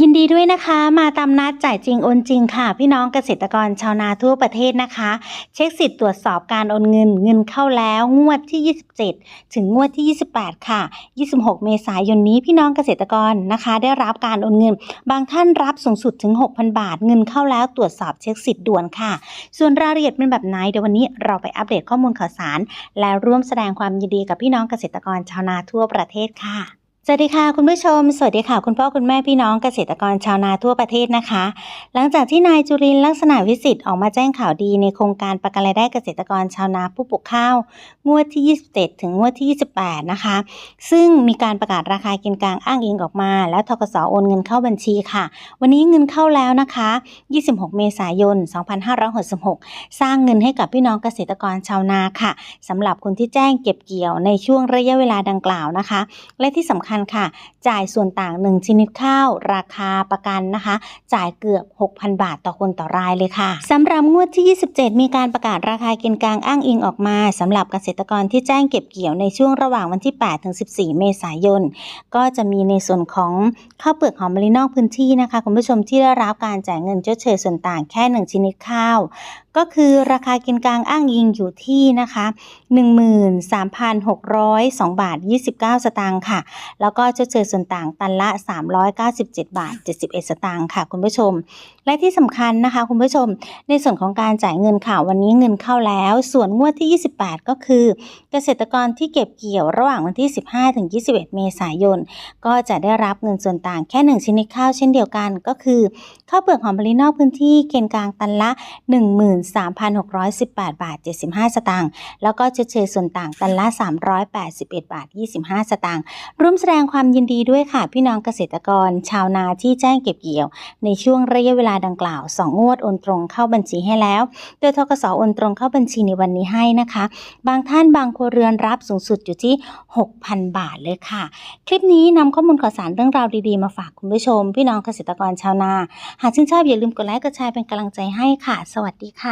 ยินดีด้วยนะคะ มาตามนัดจ่ายจริงโอนจริงค่ะ พี่น้องเกษตรกรชาวนาทั่วประเทศนะคะ เช็คสิทธิ์ตรวจสอบการโอนเงิน เงินเข้าแล้วงวดที่ 27 ถึงงวดที่ 28 ค่ะ 26 เมษายนนี้พี่น้องเกษตรกรนะคะ ได้รับการโอนเงิน บางท่านรับสูงสุดถึง 6,000 บาท เงินเข้าแล้วตรวจสอบเช็คสิทธิ์ด่วนค่ะ ส่วนรายละเอียดเป็นแบบไหนเดี๋ยววันนี้เราไปอัปเดตข้อมูลข่าวสาร และร่วมแสดงความยินดีกับพี่น้องเกษตรกรชาวนาทั่วประเทศค่ะ สวัสดีค่ะคุณผู้ชม สวัสดีค่ะคุณพ่อคุณแม่พี่น้องเกษตรกรชาวนาทั่วประเทศนะคะ หลังจากที่นายจุรินลักษณะวิสิทธิ์ออกมาแจ้งข่าวดีในโครงการประกันรายได้เกษตรกรชาวนาผู้ปลูกข้าว งวดที่ 27 ถึงงวดที่ 28 นะคะ ซึ่งมีการประกาศราคากินกลางอ้างอิงออกมา แล้วทกสโอนเงินเข้าบัญชีค่ะ วันนี้เงินเข้าแล้วนะคะ 26 เมษายน 2566 สร้างเงินให้กับพี่น้องเกษตรกรชาวนาค่ะสำหรับคนที่แจ้งเก็บเกี่ยวในช่วงระยะเวลาดังกล่าวนะคะ และที่สำคัญค่ะ จ่ายส่วนต่าง 1 ชนิดข้าว ราคาประกันนะคะ จ่ายเกือบ 6,000 บาทต่อคนต่อรายเลยค่ะสำหรับงวดที่ 27 มีการประกาศราคากินกลางอ้างอิงออกมาสำหรับเกษตรกรที่แจ้งเก็บเกี่ยวในช่วงระหว่างวันที่ 8 ถึง 14 เมษายน ก็จะมีในส่วนของข้าวเปลือกหอมมะลินอกพื้นที่นะคะคุณผู้ชมที่ได้รับการจ่ายเงินชดเชยส่วนต่างแค่ 1 ชนิดข้าวก็คือราคากินกลางอ้างอิงอยู่ที่นะคะ 13,602 บาท 29 สตางค์ค่ะ แล้วก็ชดเชยส่วนต่างตันละ 397 บาท 71 สตางค์ค่ะ คุณผู้ชม และที่สำคัญนะคะ คุณผู้ชม ในส่วนของการจ่ายเงินค่ะ วันนี้เงินเข้าแล้ว ส่วนงวดที่ 28 ก็คือ เกษตรกรที่เก็บเกี่ยวระหว่างวันที่ 15 ถึง 21 เมษายน ก็จะได้รับเงินส่วนต่างแค่ 1 ชนิดข้าวเช่นเดียวกัน ก็คือข้าวเปลือกหอมมะลินอกพื้นที่เกณฑ์กลางตันละ13,618 บาท 75 สตางค์แล้วก็ชดเชยส่วนต่างตันละ 381 บาท 25 สตางค์ร่วมแสดงความยินดีด้วยค่ะ พี่น้องเกษตรกร ชาวนาที่แจ้งเก็บเกี่ยว ในช่วงระยะเวลาดังกล่าว 2 งวดโอนตรงเข้าบัญชีให้แล้ว โดยทกสโอนตรงเข้าบัญชีในวันนี้ให้นะคะ บางท่านบางครัวเรือนรับสูงสุดอยู่ที่ 6,000 บาทเลยค่ะ คลิปนี้นำข้อมูลข่าวสารเรื่องราวดีๆ มาฝากคุณผู้ชม พี่น้องเกษตรกรชาวนา หากชื่นชอบอย่าลืมกดไลค์กดแชร์เป็นกำลังใจให้ค่ะ สวัสดีค่ะ